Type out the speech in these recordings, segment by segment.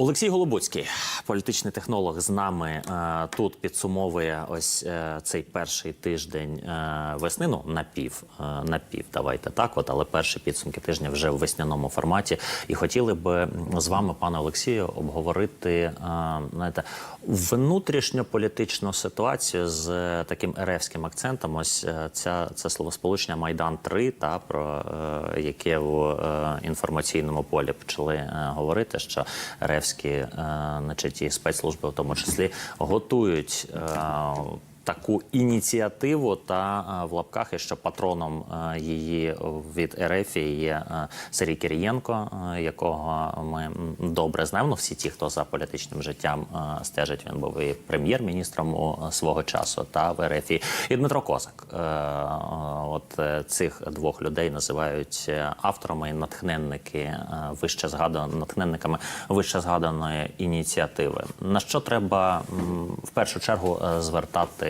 Олексій Голобуцький, політичний технолог, з нами е, тут підсумовує ось е, цей перший тиждень е, весни. Ну напів, е, напів, давайте так. От, але перші підсумки тижня вже в весняному форматі. І хотіли би з вами, пане Олексію, обговорити е, знаєте, внутрішньополітичну ситуацію з е, таким еревським акцентом. Ось е, ця це словосполучення Майдан 3 та про е, яке в е, інформаційному полі почали е, говорити, що еревські, е, значить, і спецслужби, в тому числі, готують. Таку ініціативу та е, в лапках, і що патроном е, її від РФ є е, Сергій Кирієнко, якого ми добре знаємо. Ну, всі ті, хто за політичним життям стежить, він був і прем'єр-міністром свого часу та в РФ. І Дмитро Козак. От цих двох людей називають авторами і натхненники вище згадано натхненниками вище згаданої ініціативи. На що треба в першу чергу е,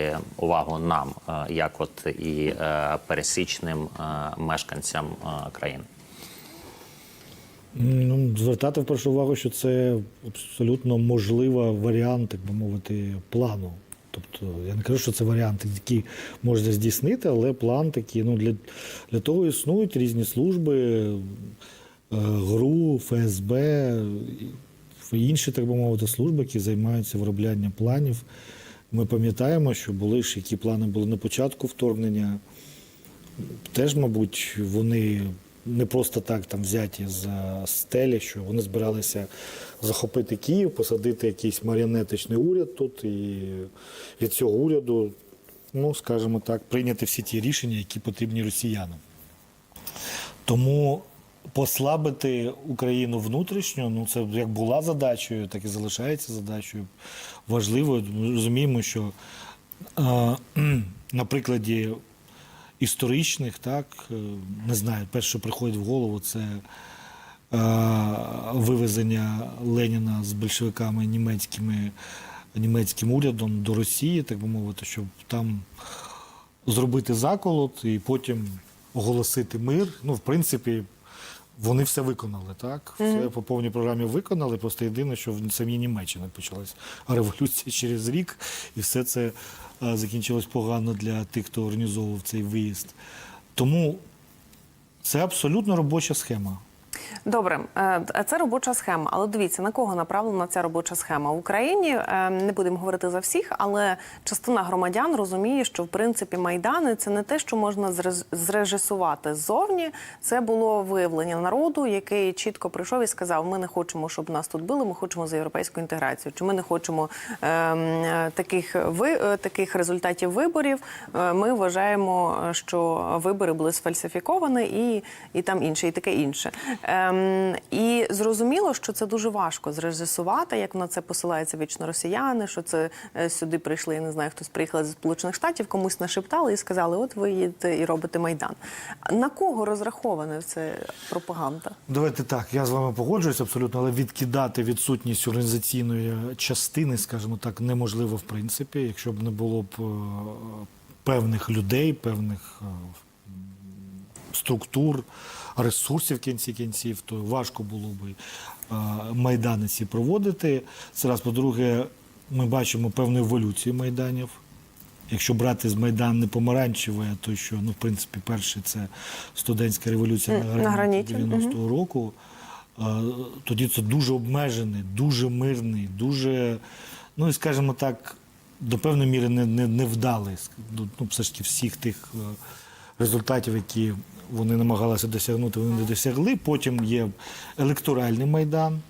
звертати увагу нам, е, як от і е, пересічним е, мешканцям країни? Ну, звертати в першу увагу, що це абсолютно можлива варіант, так би мовити, плану. Тобто я не кажу, що це варіант, який можна здійснити, але план такий. Ну, для, для того існують різні служби, ГРУ, ФСБ, інші, так би мовити, служби, які займаються вироблянням планів. Ми пам'ятаємо, що були ж які плани були на початку вторгнення. Теж, мабуть, вони не просто так там взяті за стелі, що вони збиралися захопити Київ, посадити якийсь маріонетичний уряд тут, і від цього уряду, ну скажімо так, прийняти всі ті рішення, які потрібні росіянам. Тому послабити Україну внутрішньо, ну це як була задачею, так і залишається задачею. Важливо, ми розуміємо, що е, на прикладі історичних, так, е, не знаю, перше, що приходить в голову, це е, вивезення Леніна з большевиками німецькими, німецьким урядом до Росії, так би мовити, щоб там зробити заколот і потім оголосити мир. Ну, в принципі, вони все виконали, так? Все по повній програмі виконали. Просто єдине, що в самій Німеччині почалась революція через рік, і все це закінчилось погано для тих, хто організовував цей виїзд. Тому це абсолютно робоча схема. Добре, е, це робоча схема. Але дивіться, на кого направлена ця робоча схема в Україні. е, Не будемо говорити за всіх, але частина громадян розуміє, що в принципі майдани це не те, що можна зрежисувати ззовні. Це було виявлення народу, який чітко прийшов і сказав: Ми не хочемо, щоб нас тут били. Ми хочемо за європейську інтеграцію. Чи ми не хочемо е, таких ви е, таких результатів виборів? Е, Ми вважаємо, що вибори були сфальсифіковані і, і там інше, і таке інше. Ем, і зрозуміло, що це дуже важко зрежисувати, як на це посилаються вічно росіяни, що це е, сюди прийшли, я не знаю, хтось приїхав з Сполучених Штатів, комусь нашептали і сказали, от ви їдете і робите Майдан. На кого розрахована ця пропаганда? Давайте так, я з вами погоджуюсь абсолютно, але відкидати відсутність організаційної частини, скажімо так, неможливо в принципі, якщо б не було б е, певних людей, певних е, структур, ресурсів в кінці кінців, то важко було б е, майдани ці проводити. Це раз, по-друге, ми бачимо певну еволюцію майданів. Якщо брати з Майдан не помаранчевий, а той, що ну, в принципі, перший це студентська революція на на граніті граніті, 90-го року, е, тоді це дуже обмежений, дуже мирний, дуже, ну і скажімо так, до певної міри не, не, невдалий. Ну, ну, все ж таки всіх тих е, результатів, які вони намагалися досягнути, вони не досягли. Потім є електоральний майдан,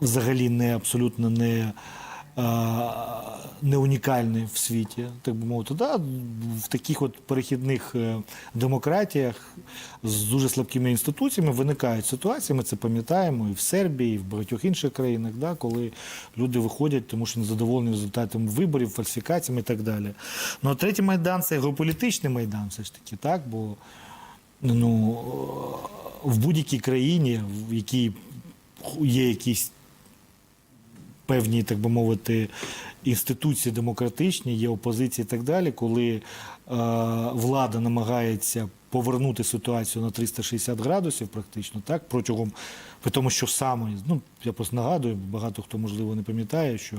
взагалі не абсолютно не, не унікальний в світі, так би мовити. Да, в таких от перехідних е, демократіях з дуже слабкими інституціями виникають ситуації. Ми це пам'ятаємо і в Сербії, і в багатьох інших країнах, да, коли люди виходять, тому що незадоволені результатами виборів, фальсифікаціями і так далі. Ну а третій майдан це геополітичний майдан, все ж таки, так, бо ну, в будь-якій країні, в якій є якісь певні, так би мовити, інституції демократичні, є опозиція і так далі, коли е, влада намагається повернути ситуацію на 360 градусів, практично так, протягом при тому, що саме, ну я просто нагадую, багато хто можливо не пам'ятає, що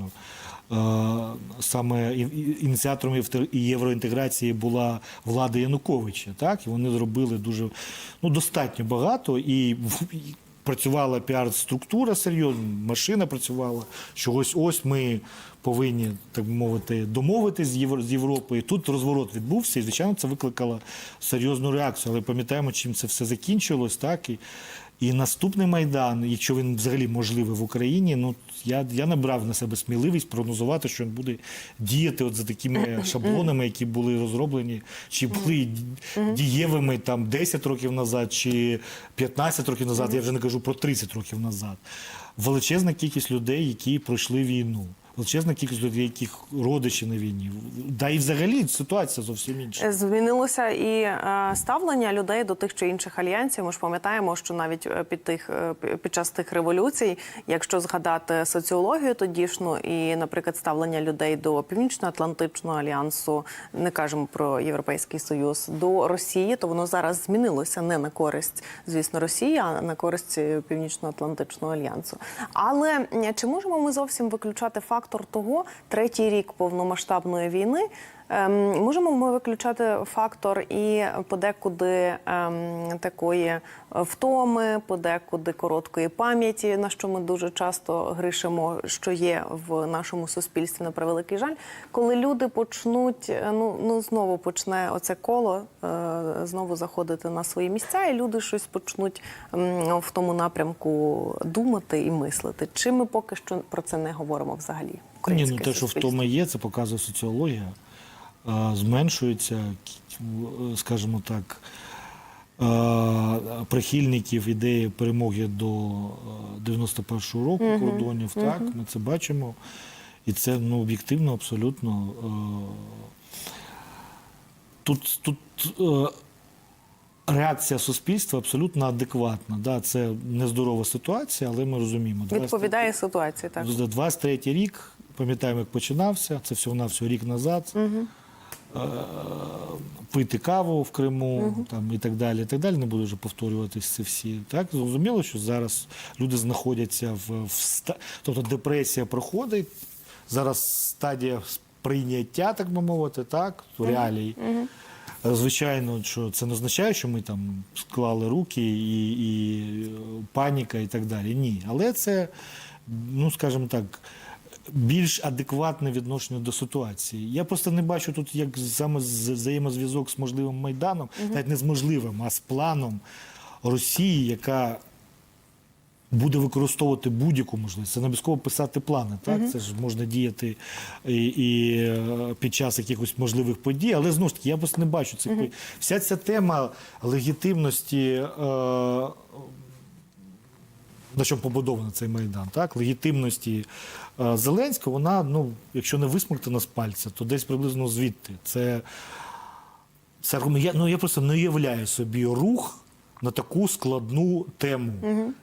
саме і- і- ініціатором євроінтеграції була влада Януковича, так і вони зробили дуже ну достатньо багато і. Працювала піар-структура серйозна, машина працювала, що ось ось ми повинні, так мовити, домовитись з Європою. Тут розворот відбувся, і звичайно це викликало серйозну реакцію. Але пам'ятаємо, чим це все закінчилось, так і, і наступний майдан, якщо він взагалі можливий в Україні, ну я, я набрав на себе сміливість прогнозувати, що він буде діяти от за такими шаблонами, які були розроблені, чи були дієвими там 10 років назад, чи 15 років назад. Я вже не кажу про 30 років назад. Величезна кількість людей, які пройшли війну. Величезна кількість людей, яких родичі на війні. Да і взагалі ситуація зовсім інша. Змінилося і е, ставлення людей до тих чи інших альянсів. Ми ж пам'ятаємо, що навіть е, під тих е, під час тих революцій, якщо згадати соціологію тодішню, і, наприклад, ставлення людей до Північно-Атлантичного альянсу, не кажемо про Європейський Союз, до Росії, то воно зараз змінилося не на користь, звісно, Росії, а на користь е, Північно-Атлантичного альянсу. Але чи можемо ми зовсім виключати фактор того, третій рік повномасштабної війни? Ем, можемо ми виключати фактор і подекуди ем, такої е, втоми, подекуди короткої пам'яті, на що ми дуже часто грішимо, що є в нашому суспільстві на превеликий жаль, коли люди почнуть, е, ну, ну знову почне оце коло е, знову заходити на свої місця, і люди щось почнуть в тому напрямку думати і мислити. Чи ми поки що про це не говоримо взагалі? Ні, ну те, що втома є, це показує соціологія. Зменшується, скажімо так, прихильників ідеї перемоги до 91-го року кордонів. Так, ми це бачимо. І це ну, об'єктивно, абсолютно. е, Тут, тут е, реакція суспільства абсолютно адекватна. Да, це нездорова ситуація, але ми розуміємо. Відповідає ситуації, так. 23 рік, пам'ятаємо, як починався, це всього навсього рік назад. Е, Пити каву в Криму там, і так далі. І так далі. Не буду вже повторюватись це всі. Так, зрозуміло, що зараз люди знаходяться в, в ста... тобто депресія проходить. Зараз стадія прийняття, так би мовити, так, реалій. Е, Звичайно, що це не означає, що ми там склали руки і, і е, паніка і так далі. Ні. Але це, ну скажімо так, більш адекватне відношення до ситуації. Я просто не бачу тут як саме взаємозв'язок з можливим майданом, навіть не з можливим, а з планом Росії, яка буде використовувати будь-яку можливість. Це не обов'язково писати плани. Так? Це ж можна діяти і, і е, під час якихось можливих подій. Але знову ж таки, я просто не бачу цих. подій. Вся ця тема легітимності. Е, на чому побудований цей майдан, так легітимності е, Зеленського, вона, ну, якщо не висмоктана з пальця, то десь приблизно звідти. Це, це ну, я просто не уявляю собі рух на таку складну тему,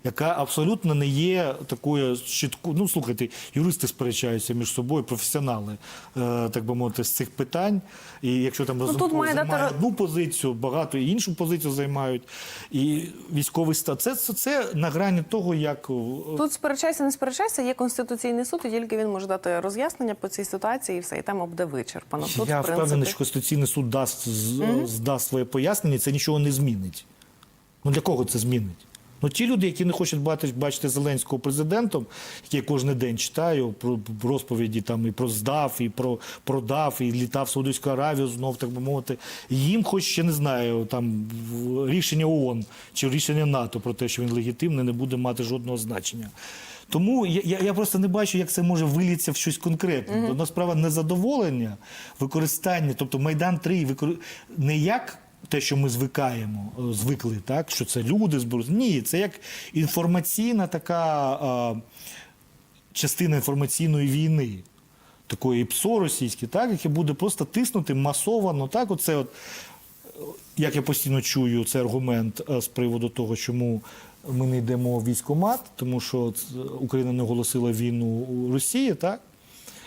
яка абсолютно не є такою щитку. Ну, слухайте, юристи сперечаються між собою, професіонали, е, так би мовити, з цих питань. І якщо там Ну, має дати займає ро- одну позицію, багато і іншу позицію займають. І військовий стан. Це, це, це на грані того, як Тут сперечайся, не сперечайся, є конституційний суд, і тільки він може дати роз'яснення по цій ситуації, і все, і тема буде вичерпана. Тут, я в принципі, впевнений, що Конституційний суд дасть, з- здасть своє пояснення, це нічого не змінить. Ну для кого це змінить? Ну ті люди, які не хочуть бачити, бачити Зеленського президентом, які я кожен день читаю про розповіді там і про здав, і про продав, і літав в Саудовську Аравію знов, так би мовити. Їм, хоч ще не знаю, там рішення ООН чи рішення НАТО про те, що він легітимний, не буде мати жодного значення. Тому я, я, я просто не бачу, як це може вилітися в щось конкретне. Одна справа незадоволення, використання, тобто Майдан 3 викор... не як те, що ми звикаємо, е, звикли, так що це люди зберуть. Ні, це як інформаційна така е, частина інформаційної війни. Такої ПСО російське, так, яке буде просто тиснути масово, так, оце от, е, як я постійно чую цей аргумент з приводу того, чому ми не йдемо в військкомат, тому що Україна не оголосила війну Росії, так?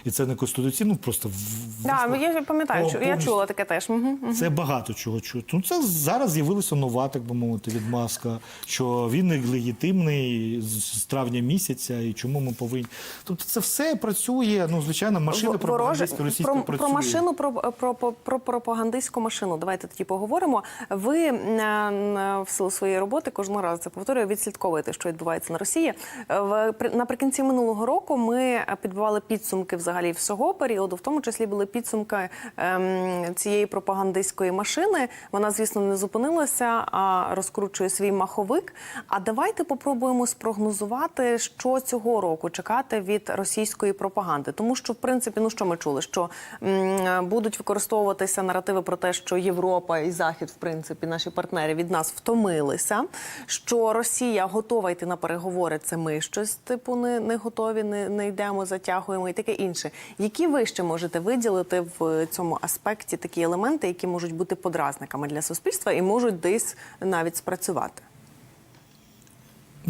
І це не конституційно, просто в- в- Да, я пам'ятаю, я повністю. чула таке теж. Угу. Це багато чого чути. Ну, це зараз з'явилася нова, так би мовити, від Маска, що він легітимний з травня місяця, і чому ми повинні. Тобто це все працює. Ну, звичайно, машина пропагандистська російська про, працює. про машину, про, про, про, про пропагандистську машину. Давайте тоді поговоримо. Ви е, н- в силу своєї роботи кожного разу це повторюю, відслідковуєте, що відбувається на Росії. Е, В при- наприкінці минулого року ми е, підбивали підсумки взагалі всього періоду, в тому числі були підсумки ем, цієї пропагандистської машини. Вона, звісно, не зупинилася, а розкручує свій маховик. А давайте попробуємо спрогнозувати, що цього року чекати від російської пропаганди, тому що в принципі, ну що ми чули, що м, будуть використовуватися наративи про те, що Європа і Захід, в принципі, наші партнери від нас втомилися. Що Росія готова йти на переговори, це ми щось типу не, не готові, не, не йдемо, затягуємо і таке інше. Які ви ще можете виділити в цьому аспекті такі елементи, які можуть бути подразниками для суспільства і можуть десь навіть спрацювати?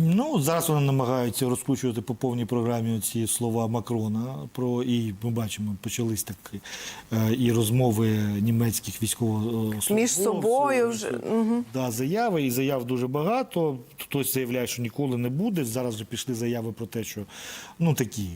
Ну, зараз вони намагаються розкручувати по повній програмі ці слова Макрона. Про і ми бачимо, почались так е, і розмови німецьких військовослужбовців. Між собою вже, Да, заяви, і заяв дуже багато. Хтось заявляє, що ніколи не буде. Зараз вже пішли заяви про те, що ну такі.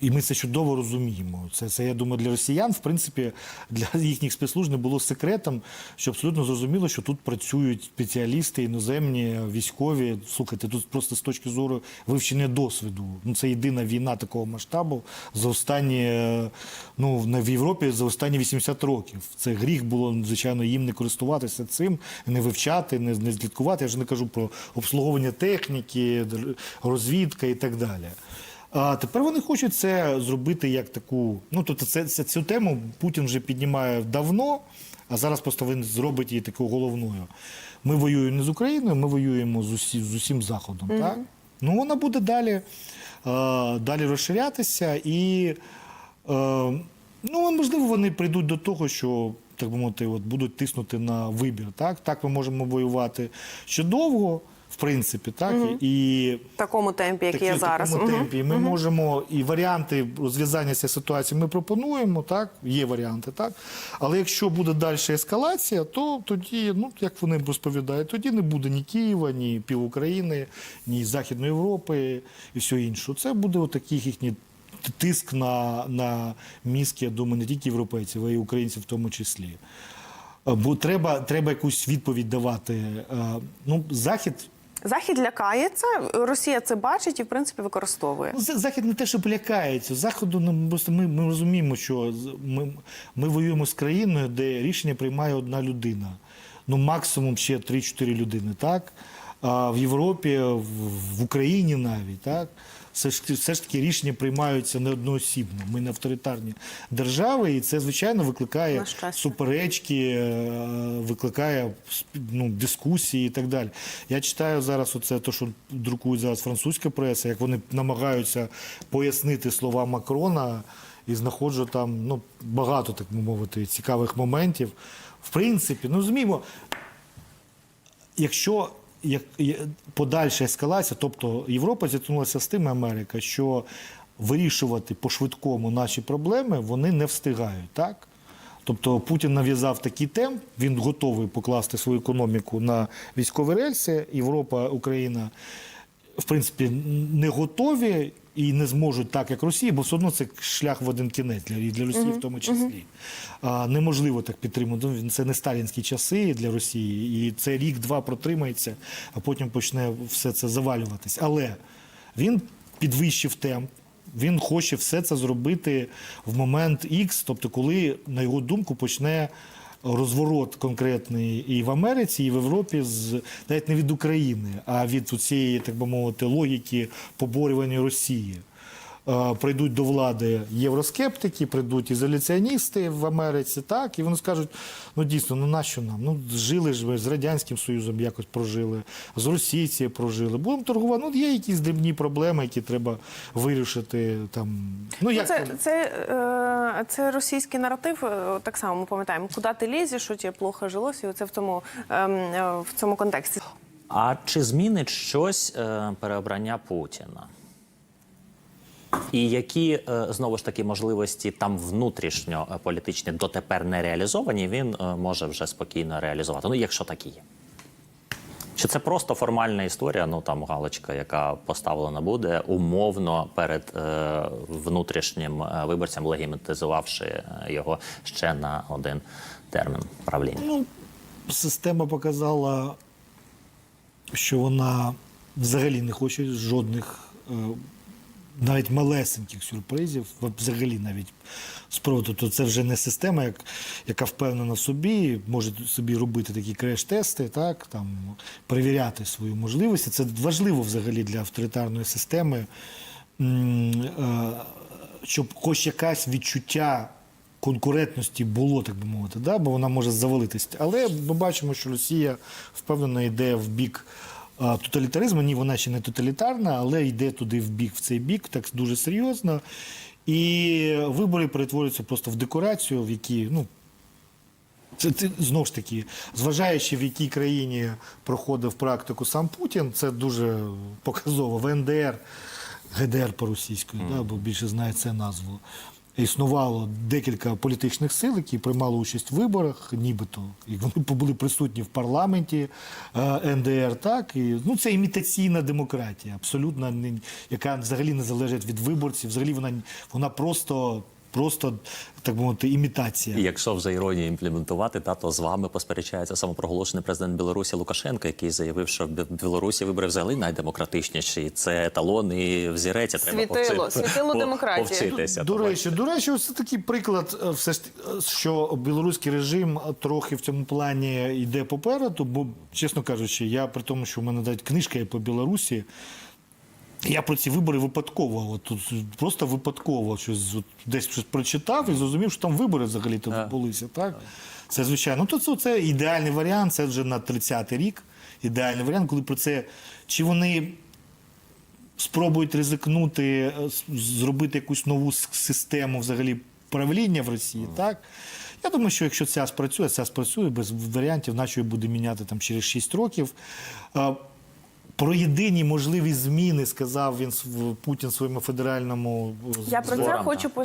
І ми це чудово розуміємо. Це, це я думаю, для росіян, в принципі, для їхніх спецслужб не було секретом, що абсолютно зрозуміло, що тут працюють спеціалісти, іноземні, військові. Слухайте, тут просто з точки зору вивчення досвіду. Ну це єдина війна такого масштабу за останні, е, ну в Європі за останні 80 років. Це гріх було, звичайно, їм не користуватися цим, не вивчати, не, не слідкувати. Я ж не кажу про обслуговування техніки, розвідка і так далі. А тепер вони хочуть це зробити як таку. Ну тобто, це, це цю тему Путін вже піднімає давно, а зараз просто він зробить її такою головною. Ми воюємо не з Україною, ми воюємо з, усі, з усім Заходом. Так? Ну вона буде далі, е, далі розширятися і. Е, Ну, можливо, вони прийдуть до того, що так би мовити, от будуть тиснути на вибір. Так, так ми можемо воювати ще довго, в принципі, так і В такому темпі, як є в зараз. такому Мгм. темпі. Ми можемо і варіанти розв'язання цієї ситуації ми пропонуємо, так є варіанти, так. Але якщо буде далі ескалація, то тоді, ну як вони розповідають, тоді не буде ні Києва, ні пів України, ні Західної Європи і все інше. Це буде отакий їхній тиск на, на мізки, я думаю, не тільки європейців, а й українців в тому числі. Бо треба, треба якусь відповідь давати. Е, Ну, Захід Захід лякається, Росія це бачить і в принципі використовує. Ну, Захід не те, що лякається. Заходу ну, просто ми, ми розуміємо, що ми, ми воюємо з країною, де рішення приймає одна людина. Ну, максимум ще 3-4 людини, так? А в Європі, в, в Україні навіть, так? Все ж, все ж таки рішення приймаються не одноосібно. Ми не авторитарні держави, і це, звичайно, викликає суперечки, е, викликає ну, дискусії і так далі. Я читаю зараз оце, то, що друкують зараз французька преса, як вони намагаються пояснити слова Макрона і знаходжу там ну, багато, так би мовити, цікавих моментів. В принципі, ну розуміємо, якщо подальша ескалація, тобто Європа зіткнулася з тим, Америка, що вирішувати по-швидкому наші проблеми вони не встигають, так? Тобто Путін нав'язав такий темп, він готовий покласти свою економіку на військові рельси. Європа, Україна, в принципі, не готові і не зможуть так, як Росія, бо все одно це шлях в один кінець для, для Росії, в тому числі. А, неможливо так підтримати. Ну, Це не сталінські часи для Росії, і це рік-два протримається, а потім почне все це завалюватись. Але він підвищив темп. Він хоче все це зробити в момент X, тобто, коли, на його думку, почне розворот конкретний і в Америці, і в Європі, з навіть не від України, а від цієї, так би мовити, логіки поборювання Росії. Е, Прийдуть до влади євроскептики, прийдуть ізоляціоністи в Америці, так, і вони скажуть: ну дійсно, ну нащо нам? Ну жили ж ви з Радянським Союзом якось прожили, з Росією прожили. Будемо торгувати. Ну, є якісь дрібні проблеми, які треба вирішити там. Ну, Ну, як це, це, е, це російський наратив. е, Так само ми пам'ятаємо, куди ти лізеш, що тебе плохо жилося, і це в цьому, ем, е, в цьому контексті. А чи змінить щось е, переобрання Путіна? І які е, знову ж таки можливості там внутрішньо е, політичні дотепер не реалізовані, він е, може вже спокійно реалізувати. Ну, якщо такі є. Чи це просто формальна історія? Ну там галочка, яка поставлена буде умовно перед е, внутрішнім виборцем, легімітизувавши його ще на один термін правління? Ну, система показала, що вона взагалі не хоче жодних, е, навіть малесеньких сюрпризів, взагалі навіть приводу. Тобто це вже не система, як, яка впевнена в собі, може собі робити такі креш-тести, так, там, перевіряти свої можливості. Це важливо взагалі для авторитарної системи, е, щоб хоч якась відчуття конкурентності було, так би мовити, да? бо вона може завалитись. Але ми бачимо, що Росія впевнено йде в бік тоталітаризму. Ні, вона ще не тоталітарна, але йде туди в бік, в цей бік, так дуже серйозно. І вибори перетворюються просто в декорацію, в якій, ну, це, це знову ж таки, зважаючи в якій країні проходив практику сам Путін, це дуже показово. В НДР, ГДР по-російською, да, бо більше знає це назву. Існувало декілька політичних сил, які приймали участь в виборах, нібито і вони були присутні в парламенті е, НДР. Так і ну це імітаційна демократія, абсолютно яка взагалі не залежить від виборців. Взагалі вона вона просто, просто так би мовити, імітація. І якщо вже іронію імплементувати, та то з вами посперечається самопроголошений президент Білорусі Лукашенко, який заявив, що в Білорусі вибори взагалі найдемократичніші. Це еталон і взірець. Треба Світило, повчи- світило по- демократії. повчитися. До Тому речі, до речі, ось такий приклад, е, все ж е, що білоруський режим трохи в цьому плані йде попереду. Бо, чесно кажучи, я при тому, що в мене навіть книжка є по Білорусі. Я про ці вибори випадково, от тут просто випадково щось от десь щось прочитав і зрозумів, що там вибори взагалі то відбулися. Так? Це звичайно. Ну, то це, це ідеальний варіант, це вже на 30-й рік. Ідеальний варіант, коли про це. Чи вони спробують ризикнути, е, зробити якусь нову систему взагалі правління в Росії, так? Я думаю, що якщо ця спрацює, ця спрацює без варіантів, наче буде міняти там через 6 років. Е, Про єдині можливі зміни сказав він Путін своєму федеральному е, Я про це хочу по-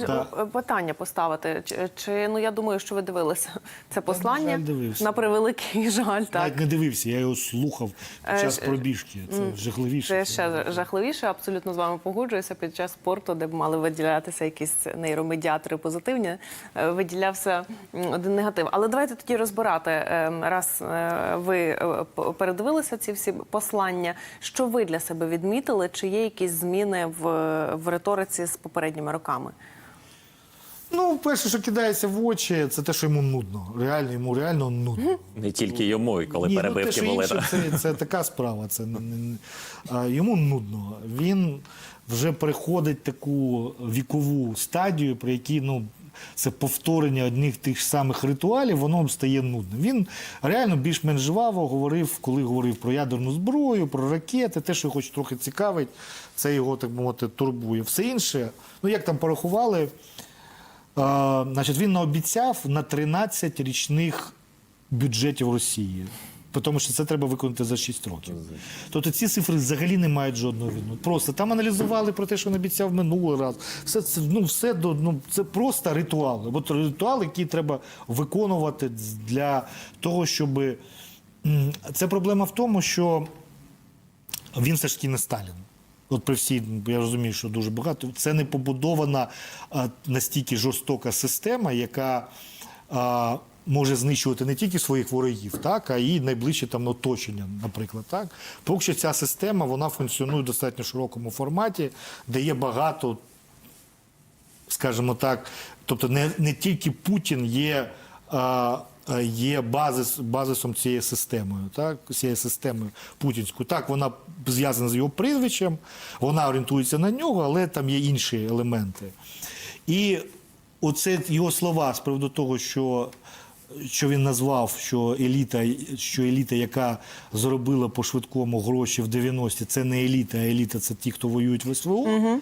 питання поставити. Чи, ну я думаю, що ви дивилися це послання жаль, дивився. на превеликий жаль, так. навіть не дивився, я його слухав під Е, час пробіжки. Це жахливіше. Це ще жахливіше. Абсолютно з вами погоджуюся. Під час спорту, де б мали виділятися якісь нейромедіатори позитивні, е, виділявся один негатив. Але давайте тоді розбирати. е, Раз е, ви е, передивилися ці всі послання. Що ви для себе відмітили? Чи є якісь зміни в, в риториці з попередніми роками? Ну, перше, що кидається в очі, це те, що йому нудно. Реально, йому реально нудно. Не тільки йому, і коли Ні, ну, те, перебивки що були. інше, це, це така справа. Це не- не- а, йому нудно. Він вже переходить таку вікову стадію, при якій ну. Це повторення одних тих самих ритуалів, воно стає нудним. Він реально більш-менш жваво говорив, коли говорив про ядерну зброю, про ракети, те, що хоч трохи цікавить, це його, так мовити, турбує. Все інше, ну як там порахували, а, значить, він наобіцяв на 13 річних бюджетів Росії. Тому що це треба виконати за 6 років. Тобто ці цифри взагалі не мають жодного відношення. Просто там аналізували про те, що він обіцяв минулий раз. Все це ну все до ну це просто ритуали. От ритуал, який треба виконувати для того, щоб це проблема в тому, що він все ж таки не Сталін. От при всій, я розумію, що дуже багато. Це не побудована настільки жорстока система, яка може знищувати не тільки своїх ворогів, так, а і найближче там оточення, наприклад. Так. Поки що ця система вона функціонує в достатньо широкому форматі, де є багато скажімо так, тобто не, не тільки Путін є, а, є базис, базисом цієї системою, так, цієї системи путінської. Так, вона зв'язана з його прізвищем, вона орієнтується на нього, але там є інші елементи. І оце його слова з приводу того, що. Що він назвав, що еліта, що еліта, яка заробила по швидкому гроші в 90-ті, це не еліта, а еліта це ті, хто воюють в СВО.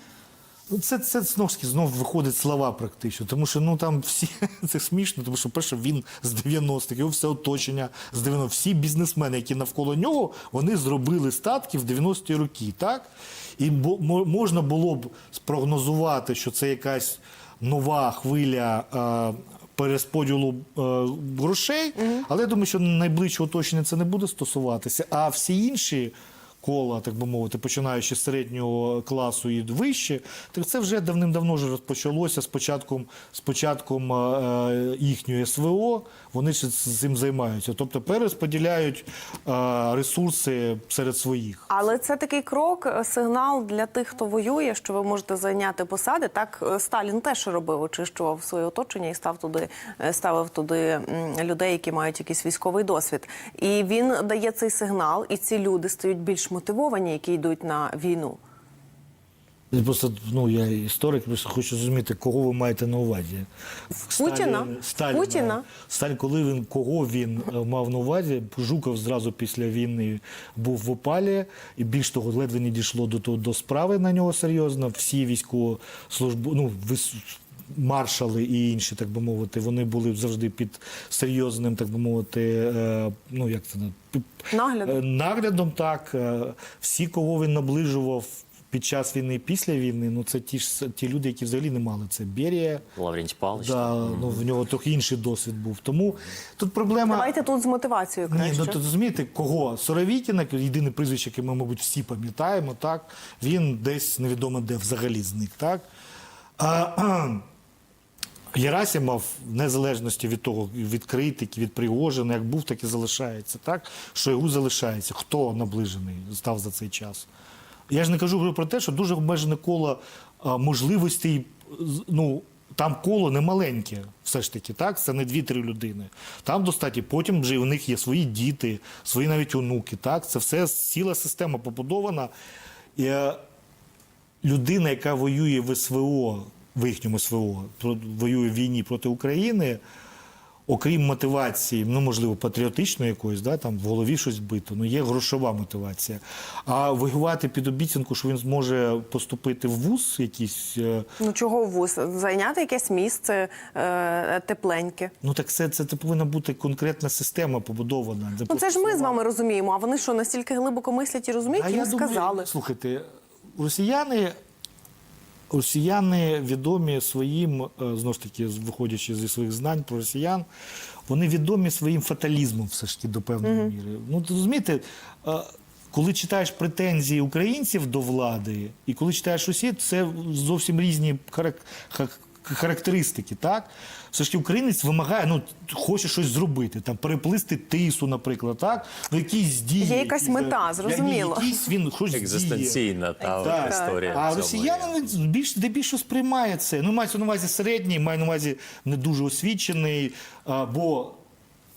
Ну, це, це знову знов виходить слова практично, тому що ну там всі це смішно, тому що перше він з 90-х, його все оточення з 90-х. Всі бізнесмени, які навколо нього, вони зробили статки в 90-ті роки, так? І можна було б спрогнозувати, що це якась нова хвиля. Перерозподілу е, грошей, але я думаю, що найближчого оточення це не буде стосуватися. А всі інші кола, так би мовити, починаючи з середнього класу і вище, так це вже давним-давно вже розпочалося з початком, з початком е, їхньої СВО. Вони ж цим займаються. Тобто перерозподіляють е, ресурси серед своїх. Але це такий крок, е, сигнал для тих, хто воює, що ви можете зайняти посади. Так е, Сталін теж робив, очищував своє оточення і став туди, е, ставив туди людей, які мають якийсь військовий досвід. І він дає цей сигнал, і ці люди стають більш мотивовані, які йдуть на війну. Просто ну я історик, просто хочу зрозуміти, кого ви маєте на увазі. Путіна? Сталіна. Путіна? Сталін, коли він кого він е, мав на увазі, Жуков зразу після війни був в опалі, і більш того, ледве не дійшло до того до справи на нього серйозно. Всі військовослужбу, ну маршали і інші, так би мовити, вони були завжди під серйозним, так би мовити, е, ну як це Наглядом. Е, Наглядом так. Е, Всі, кого він наближував під час війни і після війни, ну це ті ж ті люди, які взагалі не мали. Це Берія. Лаврентій Павлович. Да, ну, в нього трохи інший досвід був. Тому тут проблема. Давайте тут з мотивацією Ні, ну тут розумієте, кого? Соровікіна, єдине прізвище, яке ми, мабуть, всі пам'ятаємо, так? Він десь невідомо де взагалі зник, так? А, Герасимов, в незалежності від того, від критики, від Пригожина, як був, так і залишається. Так? Шойгу залишається. Хто наближений став за цей час? Я ж не кажу про те, що дуже обмежене коло можливостей. Ну, там коло не маленьке, все ж таки, так? Це не дві-три людини. Там достатньо. Потім вже у них є свої діти, свої навіть онуки. Так? Це все ціла система побудована. І, е, людина, яка воює в СВО, в їхньому СВО, воює в війні проти України, окрім мотивації, ну можливо, патріотичної якоїсь, да, там в голові щось бито, ну є грошова мотивація. А воювати під обіцянку, що він зможе поступити в вуз якийсь. е, Ну чого в вуз? Зайняти якесь місце е, тепленьке. Ну так це, це, це повинна бути конкретна система побудована. Ну це ж ми з вами розуміємо. А вони що настільки глибоко мислять і розуміють, А їм я думаю, сказали. слухайте, росіяни, росіяни відомі своїм, е, знову ж таки, виходячи зі своїх знань про росіян, вони відомі своїм фаталізмом все ж таки до певної міри. Ну, розумієте, е, коли читаєш претензії українців до влади, і коли читаєш Росію, це зовсім різні харак- ха- характеристики, так? Все ж таки українець вимагає, ну, хоче щось зробити, там, переплисти тису, наприклад, так? Ну, якісь дії. Є якась якісь, мета, я- зрозуміло. Якісь він щось діє. Екзистенційна та Так. історія. в А цьому є. росіянин він більш здебільшого сприймає це. Ну, мається на увазі середній, має на увазі не дуже освічений. а, Бо,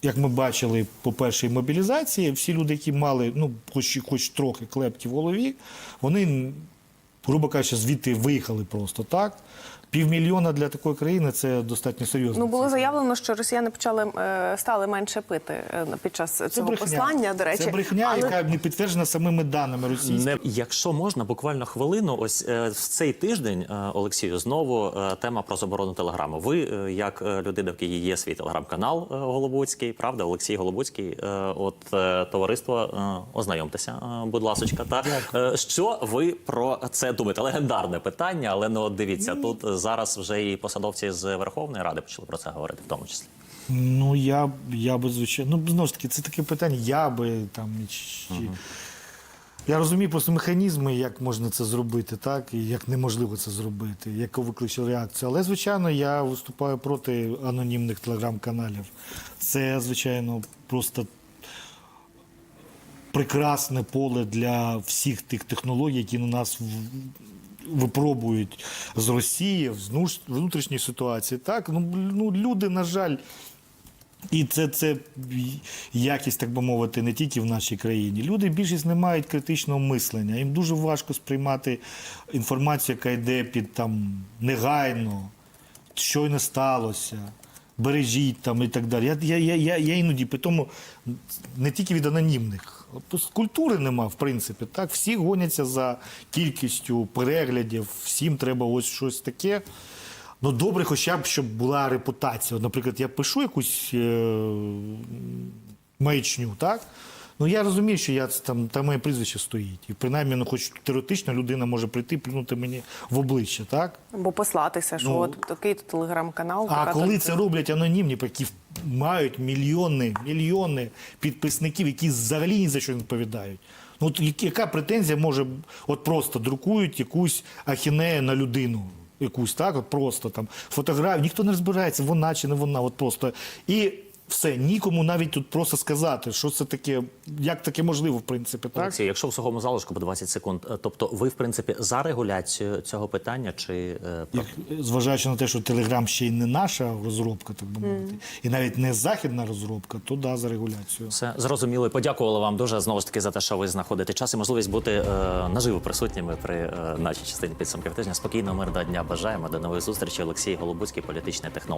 як ми бачили по першій мобілізації, всі люди, які мали ну, хоч, хоч трохи клепки в голові, вони, грубо кажучи, звідти виїхали просто так. Півмільйона для такої країни це достатньо серйозно. Ну було заявлено, що росіяни почали е, стали менше пити е, під час цього послання. До речі, це брехня, Але- яка не підтверджена самими даними російськими. Не, якщо можна, буквально хвилину, ось е, в цей тиждень, е, Олексію, знову е, тема про заборону телеграму. Ви, е, як людина, в якій є свій телеграм-канал е, Голобуцький, правда, Олексій Голобуцький, е, от е, товариство, е, ознайомтеся, е, будь ласочка. Та Е, що ви про це думаєте? Легендарне питання, але ну от дивіться, тут е, зараз вже і посадовці з Верховної Ради почали про це говорити, в тому числі. Ну, я, я би, звичайно, ну, знову ж таки, це таке питання, я би там. Чи... Я розумію просто механізми, як можна це зробити, так, і як неможливо це зробити, яку викличе реакцію. Але, звичайно, я виступаю проти анонімних телеграм-каналів. Це, звичайно, просто прекрасне поле для всіх тих технологій, які на нас випробують з Росії, з внуш- внутрішньої ситуації. Так, ну, ну люди, на жаль. І це, це якість, так би мовити, не тільки в нашій країні. Люди більшість не мають критичного мислення. Їм дуже важко сприймати інформацію, яка йде під там негайно, що й не сталося, бережіть там і так далі. Я, я, я, я, іноді, тому не тільки від анонімних От Культури нема, в принципі. Так? Всі гоняться за кількістю переглядів, всім треба ось щось таке. Ну, добре, хоча б, щоб була репутація. От, наприклад, я пишу якусь е, маячню, так? Ну я розумію, що я там, там моє прізвище стоїть. І принаймні, ну, хоч теоретично людина може прийти, плюнути мені в обличчя, так? Або послатися, що Ну, от такий телеграм-канал. А коли це роблять анонімні, які мають мільйони, мільйони підписників, які взагалі ні за що не відповідають. Ну от яка претензія може от просто друкують якусь ахінею на людину, якусь так, от просто там фотографію, ніхто не розбирається, вона чи не вона, от просто і. Все, нікому навіть тут просто сказати, що це таке, як таке можливо, в принципі, так? Олексій, якщо в сухому залишку по 20 секунд, е, тобто ви в принципі за регуляцію цього питання чи е, Як, зважаючи на те, що Телеграм ще й не наша розробка, так би мовити, і навіть не західна розробка, то да, за регуляцію. Все зрозуміло. І Подякували вам дуже знову ж таки за те, що ви знаходите час і можливість бути е, наживо присутніми при е, нашій частині підсумків тижня. Спокійного мирного дня бажаємо. До нової зустрічі. Олексій Голобуцький, політичний технолог.